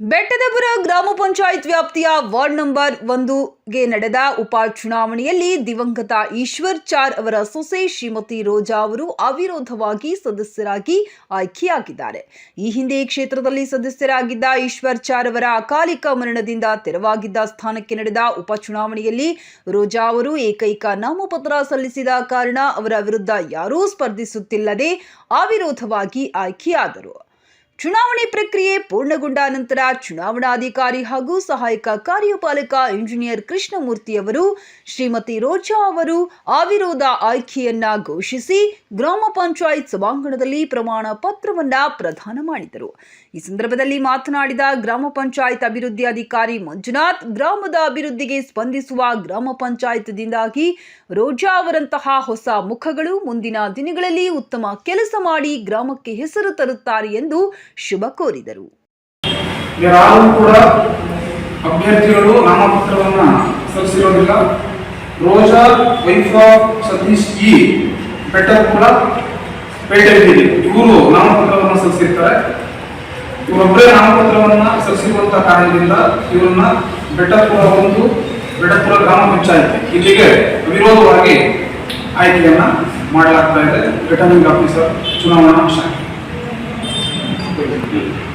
ಬೆಟ್ಟದಪುರ ಗ್ರಾಮ ಪಂಚಾಯತ್ ವ್ಯಾಪ್ತಿಯ ward number ಒಂದುಗೆ ನಡೆದ ಉಪಚುನಾವಣೆಯಲ್ಲಿ ದಿವಂಗತ ಈಶ್ವರ್ ಚಾರ್ ಅವರ ಸೊಸೆ ಶ್ರೀಮತಿ ರೋಜಾ ಅವರು ಅವಿರೋಧವಾಗಿ ಸದಸ್ಯರಾಗಿ ಆಯ್ಕೆಯಾಗಿದ್ದಾರೆ. ಈ ಹಿಂದೆ ಈ ಕ್ಷೇತ್ರದಲ್ಲಿ ಸದಸ್ಯರಾಗಿದ್ದ ಈಶ್ವರ್ ಚಾರ್ ಅವರ ಅಕಾಲಿಕ ಮರಣದಿಂದ ತೆರವಾಗಿದ್ದ ಸ್ಥಾನಕ್ಕೆ ನಡೆದ ಉಪಚುನಾವಣೆಯಲ್ಲಿ ರೋಜಾ ಅವರು ಏಕೈಕ ನಾಮಪತ್ರ ಸಲ್ಲಿಸಿದ ಕಾರಣ ಅವರ ವಿರುದ್ಧ ಯಾರೂ ಸ್ಪರ್ಧಿಸುತ್ತಿಲ್ಲದೆ ಅವಿರೋಧವಾಗಿ ಆಯ್ಕೆಯಾದರು. ಚುನಾವಣೆ ಪ್ರಕ್ರಿಯೆ ಪೂರ್ಣಗೊಂಡ ನಂತರ ಚುನಾವಣಾಧಿಕಾರಿ ಹಾಗೂ ಸಹಾಯಕ ಕಾರ್ಯಪಾಲಕ ಇಂಜಿನಿಯರ್ ಕೃಷ್ಣಮೂರ್ತಿ ಅವರು, ಶ್ರೀಮತಿ ರೋಜಾ ಅವರು ಅವಿರೋಧ ಆಯ್ಕೆಯನ್ನ ಘೋಷಿಸಿ ಗ್ರಾಮ ಪಂಚಾಯತ್ ಸಭಾಂಗಣದಲ್ಲಿ ಪ್ರಮಾಣ ಪತ್ರವನ್ನ ಪ್ರದಾನ ಮಾಡಿದರು. ಈ ಸಂದರ್ಭದಲ್ಲಿ ಮಾತನಾಡಿದ ಗ್ರಾಮ ಪಂಚಾಯತ್ ಅಭಿವೃದ್ಧಿ ಅಧಿಕಾರಿ ಮಂಜುನಾಥ್, ಗ್ರಾಮದ ಅಭಿವೃದ್ಧಿಗೆ ಸ್ಪಂದಿಸುವ ಗ್ರಾಮ ಪಂಚಾಯತ್ದಿಂದಾಗಿ ರೋಜಾ ಅವರಂತಹ ಹೊಸ ಮುಖಗಳು ಮುಂದಿನ ದಿನಗಳಲ್ಲಿ ಉತ್ತಮ ಕೆಲಸ ಮಾಡಿ ಗ್ರಾಮಕ್ಕೆ ಹೆಸರು ತರುತ್ತಾರೆ ಎಂದು ಶುಭ ಕೋರಿದರು. ಯಾರು ಕೂಡ ಅಭ್ಯರ್ಥಿಗಳು ನಾಮಪತ್ರವನ್ನು ಸಲ್ಲಿಸಿರೋದಿಲ್ಲ. ರೋಜಾ ವೈಫ್ ಆಫ್ ಸತೀಶ್ ಇ ಬೆಟ್ಟಪುರ ಪೇಟೆಯಲ್ಲಿ ಇವರು ನಾಮಪತ್ರವನ್ನು ಸಲ್ಲಿಸಿರ್ತಾರೆ. ಇವರೊಬ್ಬರೇ ನಾಮಪತ್ರವನ್ನು ಸಲ್ಲಿಸಿರುವಂತಹ ಕಾರಣದಿಂದ ಇವರನ್ನ ಬೆಟ್ಟಪುರ ಒಂದು ಬೆಟ್ಟಪುರ ಗ್ರಾಮ ಪಂಚಾಯತ್ ಇಲ್ಲಿಗೆ ವಿರೋಧವಾಗಿ ಆಯ್ಕೆಯನ್ನ ಮಾಡಲಾಗ್ತಾ ಇದೆ. ರಿಟರ್ನಿಂಗ್ ಆಫೀಸರ್ ಚುನಾವಣಾ ಶಾಖೆ Thank you.